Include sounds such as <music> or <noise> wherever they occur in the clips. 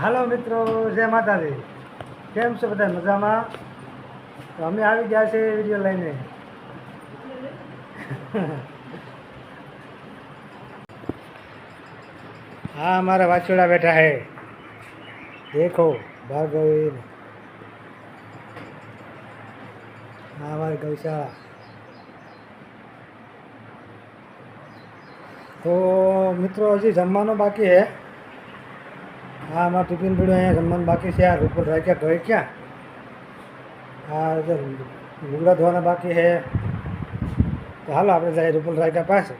હાલો મિત્રો, જય માતાજી. કેમ છો બધા? મજામાં? તો અમે આવી ગયા છે વીડિયો લઈને. હા, અમારા વાછોડા બેઠા હે. દેખો ભાર્ગવી હા, અમારી ગૌશાળા. તો મિત્રો, હજી જમવાનું બાકી છે હા અમારે ટિફિન પીડ્યું અહીંયા જમવાનું બાકી છે આ રૂપલ રાખ્યા ઘરે ક્યાં હા જે લુગડા ધોવાના બાકી છે તો હાલો આપણે જઈએ રૂપલ રાખ્યા પાસે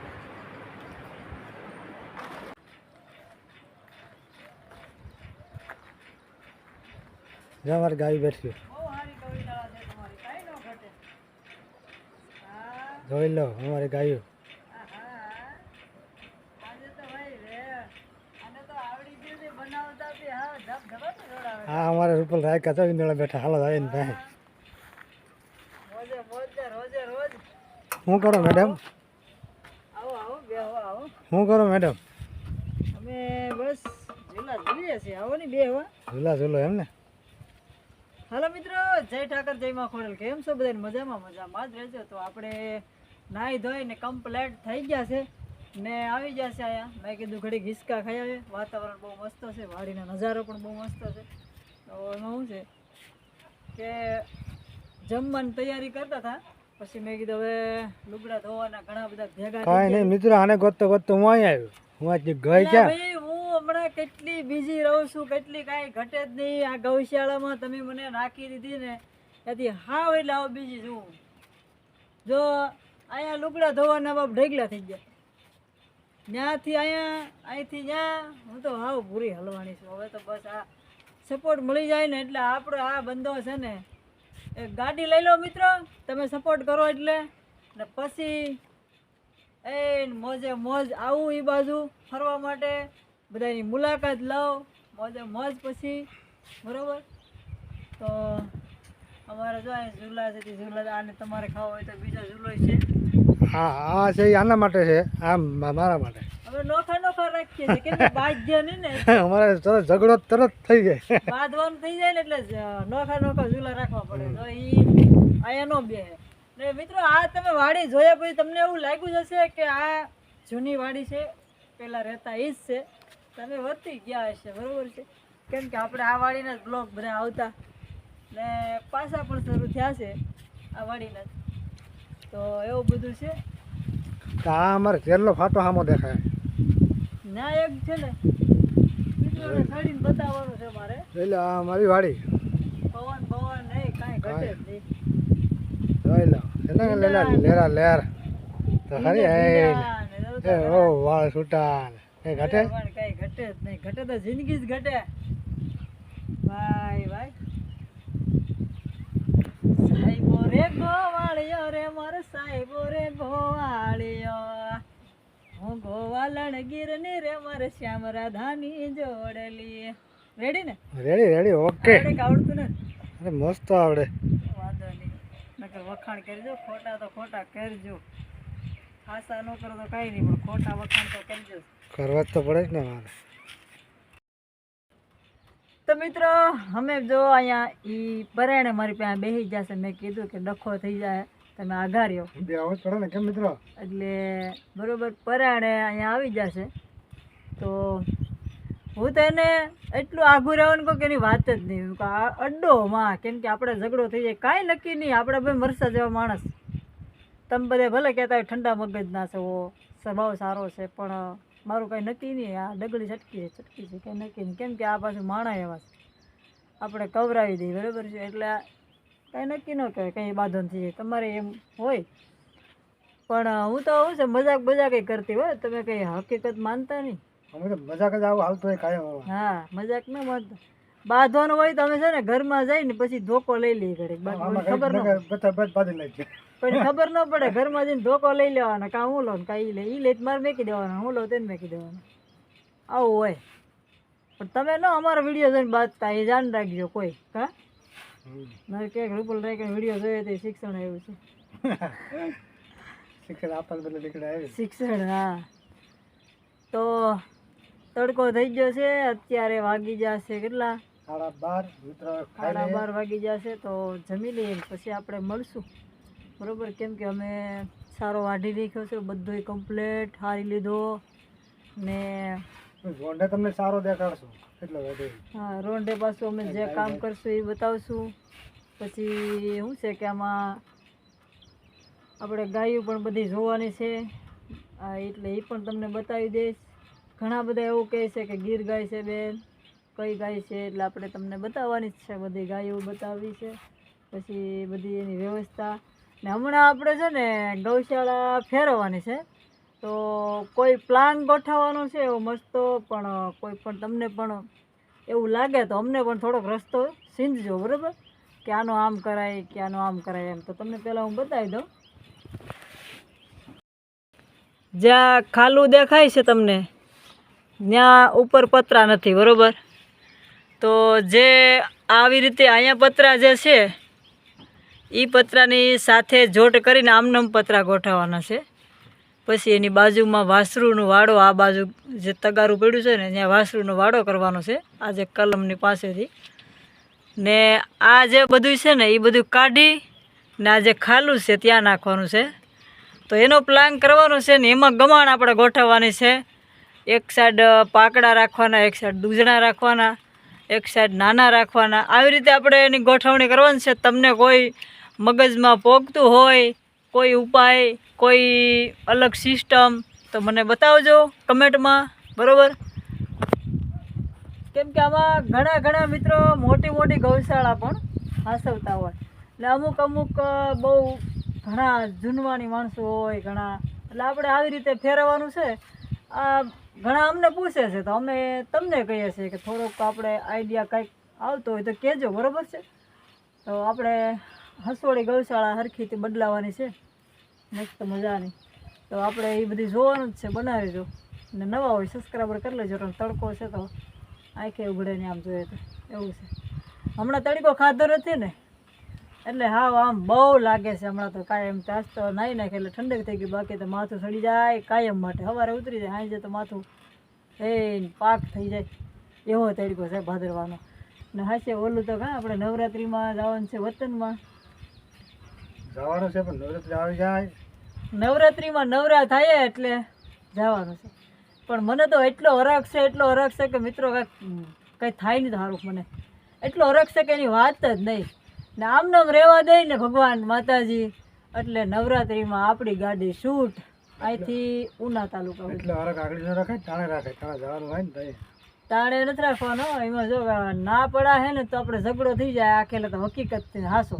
જો અમારી ગાય બેઠી જોઈ લો અમારી ગાયો હા, અમારે રૂપલ રાખ્યા તો ઇન્દોળા બેઠા, હાલો જાય ને ભાઈ. શું કરો મેડમ શું કરો મેડમ અમે બસ ઝૂલા ઝૂલીએ છીએ આવો ને બે ઝૂલા ઝૂલો એમ હાલો મિત્રો, જય ઠાકર, જય માં કેમ છો બધાને? મજામાં મજામાં જ રહેજો. તો આપણે નાહી ધોઈને કમ્પ્લેટ થઈ ગયા છે. ને આવી છે અહીંયા. મેં કીધું ઘડી ઘીસકા ખાઈ વાતાવરણ બહુ મસ્ત છે. વાડીનો નજારો પણ બહુ મસ્ત છે. તો એમાં શું છે કે જમવાની તૈયારી કરતા હતા. પછી મેં કીધું હવે લુગડા ધોવાના ઘણા બધા ભેગા કાંઈ નહીં મિત્રો આને ગોતતો ગોતતો હું અહીં આવ્યો. હું આજે ગઈ ક્યાં? હું હમણાં કેટલી બિઝી રહું છું કેટલી કાંઈ ઘટે જ નહીં. આ ગૌશાળામાં તમે મને નાખી દીધી ને ત્યાંથી હાવ એટલે આવો બીજી છું જો અહીંયા લુગડા ધોવાના બાપ ઢગલા થઈ ગયા. ત્યાંથી અહીંયા, અહીંથી ત્યાં હું તો હાવ પૂરી હલવાની છું. હવે તો બસ આ સપોર્ટ મળી જાય ને એટલે આપણો આ બંધો છે ને, એ ગાડી લઈ લો મિત્રો. તમે સપોર્ટ કરો એટલે. ને પછી એ મોજે મોજ આવું એ બાજુ ફરવા માટે. બધાની મુલાકાત લઉં મોજે મોજ પછી. બરોબર? તો અમારે જો અહીં ઝૂલા છે ઝૂલા, આને તમારે ખાવો હોય તો બીજો ઝૂલો છે. હા આ છે આના માટે છે. આમ મારા માટે. <laughs> અમારે તરત ઝઘડો તરત થઈ જાય. <laughs> બાંધવાનું થઈ જાય ને એટલે નોખા નોખા ઝૂલા રાખવા પડે. તો એ અહીંયા નો બે ને મિત્રો આ તમે વાડી જોયા પછી તમને એવું લાગ્યું જ હશે કે આ જૂની વાડી છે પેલા રહેતા ઈ જ છે. તમે વધતી ગયા હશે બરોબર છે? કેમ કે આપણે આ વાડીના બ્લોગ બધા આવતા. ને પાછા પણ શરૂ થયા છે આ વાડીના જ. તો એવું બધું છે? તો આ અમારે તેલનો ફાટો સામો દેખાય. ના એક છે ને. બીજું ખડીને બતાવવાનું છે મારે. એટલે આ મારી વાડી. પવન પવન નહીં કાંઈ ઘટે જ નહીં. જોઈ લો એટલે લેલા લેરા લેર. તો ખરી એ ઓ વાળ છૂટા એ ઘટે? કઈ ઘટે જ નહીં. ઘટે તો જિંદગી જ ઘટે. ભાઈ ભાઈ સાહેબો રે ગોવાળિયો રે મારે સાહેબો રે ગોવાળિયો હું ગીર ને રે મારે શ્યામ રાધાની જોડલી. રેડી ને? રેડી રેડી ઓકે આવડતું ને અરે મસ્ત આવડે. વાંધો નહીં. નકર વખાણ કરજો ખોટા તો ખોટા કરજો. ખાસા ન કરો તો કાંઈ નહીં પણ ખોટા વખાણ તો કરજો. કરવા તો પડે ને મારે. તો મિત્રો અમે જો અહીંયા એ પરાયણે મારી પાસે બેસી જશે. મેં કીધું કે ડખો થઈ જાય. તમે આઘા રહ્યો બે પડે ને કેમ મિત્રો? એટલે બરોબર પરાણે અહીંયા આવી જશે. તો હું તો એને એટલું આઘું રહેવાનું કહું કે એની વાત જ નહીં. આ અડ્ડો માં કેમ કે આપણે ઝઘડો થઈ જાય. કાંઈ નક્કી નહીં આપણે ભાઈ મરસા જેવા માણસ. તમે બધે ભલે કહેતા હોય ઠંડા મગજના છો સ્વભાવ સારો છે પણ મારું કાંઈ નક્કી નહીં. આ ડગડી છટકી છે છટકી છે કંઈ નક્કી નહીં. કેમ કે આ પાછું માણા એવા છે. આપણે કવરાવી દઈએ બરાબર છે? એટલે કાંઈ નક્કી ન કહેવાય કંઈ બાંધો થઈ જાય. તમારે એમ હોય. પણ હું તો હું છે મજાક મજાક કરતી હોય તમે કંઈ હકીકત માનતા નહીં. અમે તો મજાક જ આવું હાલતું હોય કાયમ હા મજાક ન માનતા. બાંધવાનું હોય તો અમે છે ને ઘરમાં જઈને પછી ધોકો લઈ લઈએ ઘડીક. મને ખબર ન કઈ પણ ખબર ન પડે ઘરમાં જઈને ધોકો લઈ લેવાનો કાં હું લો કાં ઈ લે. ઈ લે મારે મેકી દેવાનો હું લો તેને મેકી દેવાનો. આવું હોય. પણ તમે ન અમારો વીડિયો જોઈને બાંધતા એ જાણ રાખજો કોઈ હા? મારે ક્યાંક રૂપલ રાય કે વીડિયો જોઈએ તે શિક્ષણ આવ્યું છે. શિક્ષણ આપવાને બદલે નીકળે આવ્યું શિક્ષણ હા. તો તડકો થઈ ગયો છે અત્યારે વાગી જશે કેટલા? સાડા બાર સાડા બાર વાગી જશે તો જમી લઈએ પછી આપણે મળશું. બરોબર? કેમ કે અમે સારો વાઢી રાખ્યો છે બધું કમ્પ્લેટ હારી લીધો ને તમને સારો દેખાડશું. હા રોંડે પાછું અમે જે કામ કરશું એ બતાવશું. પછી શું છે કે આમાં આપણે ગાયો પણ બધી જોવાની છે. આ એટલે એ પણ તમને બતાવી દઈશ. ઘણા બધા એવું કહે છે કે ગીર ગાય છે બેન કઈ ગાય છે એટલે આપણે તમને બતાવવાની જ છે બધી ગાયો બતાવવી છે. પછી બધી એની વ્યવસ્થા. ને હમણાં આપણે છે ને ગૌશાળા ફેરવવાની છે. તો કોઈ પ્લાન ગોઠવવાનો છે એવો મસ્તો પણ કોઈ પણ તમને પણ એવું લાગે તો અમને પણ થોડોક રસ્તો સીંધજો, બરાબર? કે આનો આમ કરાય, કે આનો આમ કરાય એમ. તો તમને પહેલાં હું બતાવી દઉં. જ્યાં ખાલું દેખાય છે તમને, ત્યાં ઉપર પતરા નથી, બરાબર? તો જે આવી રીતે અહીંયા પતરા જે છે એ પતરાની સાથે જોટ કરીને આમનામ પતરા ગોઠવવાના છે. પછી એની બાજુમાં વાસરુનો વાડો, આ બાજુ જે તગારું પડ્યું છે ને, ત્યાં વાસરુનો વાડો કરવાનો છે આ જે કલમની પાસેથી. ને આ જે બધું છે ને, એ બધું કાઢી ને આ જે ખાલું છે, ત્યાં નાખવાનું છે. તો એનો પ્લાન કરવાનો છે ને, એમાં ગમાણ આપણે ગોઠવવાની છે. એક સાઈડ પાકડા રાખવાના, એક સાઈડ દૂધણા રાખવાના, એક સાઈડ નાના રાખવાના. આવી રીતે આપણે એની ગોઠવણી કરવાની છે. તમને કોઈ મગજમાં પોગતું હોય કોઈ ઉપાય, કોઈ અલગ સિસ્ટમ તો મને બતાવજો કમેન્ટમાં, બરાબર? કેમ કે આમાં ઘણા ઘણા મિત્રો મોટી મોટી ગૌશાળા પણ હાસવતા હોય. એટલે અમુક અમુક બહુ ઘણા જૂનવાણી માણસો હોય, ઘણા, એટલે આપણે આવી રીતે ફેરવવાનું છે. આ ઘણા અમને પૂછે છે, તો અમે તમને કહીએ છીએ કે થોડોક આપણે આઈડિયા કંઈક આવતો હોય તો કહેજો, બરાબર છે? તો આપણે હસોડી ગૌશાળા હરખીથી બદલાવાની છે. મસ્ત મજાની. તો આપણે એ બધી જોવાનું જ છે, બનાવી જો. ને નવા હોય સબસ્ક્રાઈબર કરી લેજો તડકો છે તો આંખે ઉઘડે ને આમ જોઈએ તો. એવું છે. હમણાં તડકો ખાધો નથી ને? એટલે હા આમ બહુ લાગે છે હમણાં તો કાયમ. તાસ તો નાહી નાખે એટલે ઠંડક થઈ ગઈ, બાકી તો માથું સડી જાય કાયમ માટે. સવારે ઉતરી જાય સાંજે તો માથું એ પાક થઈ જાય. એવો તડકો છે ભાદરવાનો. ને હાશે ઓલું તો કાં આપણે નવરાત્રિમાં જવાનું છે વતનમાં. જવાનું છે પણ નવરાત્રી આવી જાય. નવરાત્રિમાં નવરા થાય એટલે જવાનું છે. પણ મને તો એટલો હરખ છે એટલો હરખ છે કે મિત્રો કાંઈક કંઈ થાય નહીં સારું મને. એટલો હરખ છે કે એની વાત જ નહીં. ને આમ નામ રહેવા દે ને ભગવાન માતાજી એટલે નવરાત્રિમાં આપણી ગાડી શૂટ. અહીંથી ઉના તાલુકા એટલે હરક આગળ ન રખાય તાણે રાખે. તાણે જવાનું હોય ને. તાણે નથી રાખવાનો એમાં જો ના પડા હે ને તો આપણે ઝઘડો થઈ જાય આખેલે તો હકીકત હાસો.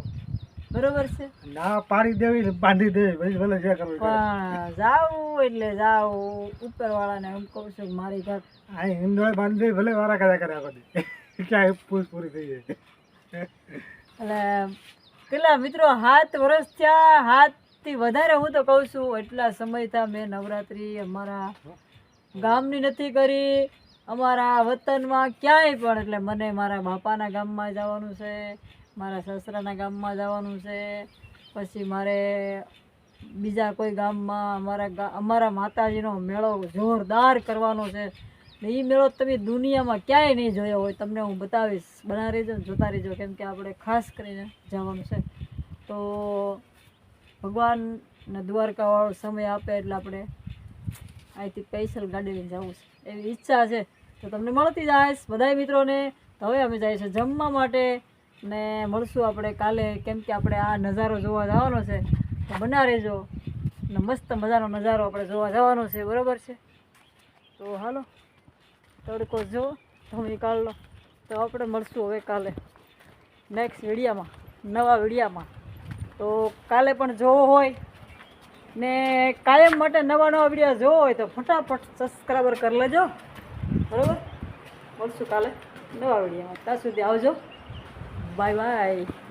બરોબર છે? ના પાડી દેવી ને બાંધી દેવી પછી ભલે જે કરવું પણ જાવું એટલે જાવું ઉપરવાળાને એમ કહું છું મારી ઘર હા હિંડોળે બાંધી દેવી ભલે વારા કર્યા કર્યા આ બધી ક્યાં પૂછ પૂરી થઈ જાય. એટલે પેલા મિત્રો હાથ વર્ષ થયા હાથથી વધારે હું તો કહું છું એટલા સમયથી મેં નવરાત્રિ અમારા ગામની નથી કરી. અમારા વતનમાં ક્યાંય પણ એટલે મને મારા બાપાના ગામમાં જવાનું છે. મારા સસરાના ગામમાં જવાનું છે. પછી મારે બીજા કોઈ ગામમાં અમારા અમારા માતાજીનો મેળો જોરદાર કરવાનો છે. ને એ મેળો તમે દુનિયામાં ક્યાંય નહીં જોયો હોય. તમને હું બતાવીશ. બના રહેજો જોતા રહેજો, કેમ કે આપણે ખાસ કરીને જવાનું છે. તો ભગવાનને દ્વારકાવાળો સમય આપે એટલે આપણે અહીંથી સ્પેશિયલ ગાડી લઈને જવું છે. એવી ઈચ્છા છે. તો તમને મળતી જાય બધાય મિત્રોને. તો હવે અમે જઈએ છીએ જમવા માટે. ને મળશું આપણે કાલે, કેમ કે આપણે આ નજારો જોવા જવાનો છે, તો બના રહેજો. ને મસ્ત મજાનો નજારો આપણે જોવા જવાનો છે, બરાબર છે? તો હાલો, તડકો જો તમે કાઢ લો તો આપણે મળશું હવે કાલે નેક્સ્ટ વિડીયામાં, નવા વિડીયામાં. તો કાલે પણ જોવો હોય, ને કાયમ માટે નવા નવા વિડીયા જોવો હોય તો ફટાફટ સબસ્ક્રાઈબર કરી લેજો. બરાબર? મળશું કાલે નવા વિડીયામાં. ત્યાં સુધી આવજો. Bye-bye.